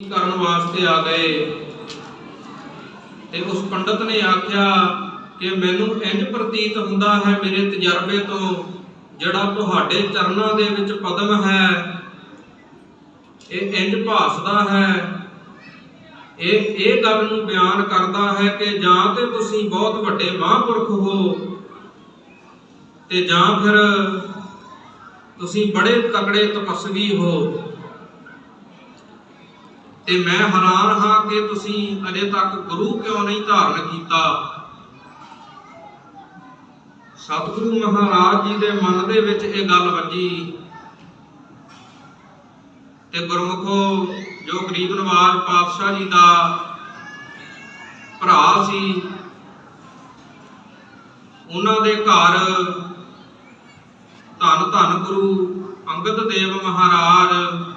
ਕਰਨ ਵਾਸਤੇ ਆ ਗਏ। ਤੇ ਉਸ ਪੰਡਤ ਨੇ ਆਖਿਆ ਕਿ ਮੈਨੂੰ ਇੰਜ ਪ੍ਰਤੀਤ ਹੁੰਦਾ ਹੈ ਮੇਰੇ ਤਜਰਬੇ ਤੋਂ, ਜਿਹੜਾ ਤੁਹਾਡੇ ਚਰਨਾਂ ਦੇ ਵਿੱਚ ਪਦਮ ਹੈ। ਇਹ ਇੰਜ ਭਾਸਦਾ ਹੈ। ਇਹ ਇਹ ਗੱਲ ਨੂੰ ਬਿਆਨ ਕਰਦਾ ਹੈ ਕਿ ਜਾਂ ਤੇ ਤੁਸੀਂ ਬਹੁਤ ਵੱਡੇ ਮਹਾਂਪੁਰਖ ਹੋ, ਤੇ ਜਾਂ ਫਿਰ ਤੁਸੀਂ ਬੜੇ ਤਕੜੇ ਤਪਸਵੀ ਹੋ। ਤੇ ਮੈਂ ਹੈਰਾਨ ਹਾਂ ਕਿ ਤੁਸੀਂ ਅਜੇ ਤੱਕ ਗੁਰੂ ਕਿਉਂ ਨਹੀਂ ਧਾਰਨ ਕੀਤਾ? ਸਤਿਗੁਰੂ ਮਹਾਰਾਜ ਜੀ ਦੇ ਮਨ ਦੇ ਵਿੱਚ ਇਹ ਗੱਲ ਵੱਜੀ ਤੇ ਗੁਰਮੁਖੋ, ਜੋ ਗਰੀਬ ਨਵਾਜ ਪਾਤਸ਼ਾਹ ਜੀ ਦਾ ਭਰਾ ਸੀ, ਉਹਨਾਂ ਦੇ ਘਰ ਧੰਨ ਧੰਨ ਗੁਰੂ ਅੰਗਦ ਦੇਵ ਮਹਾਰਾਜ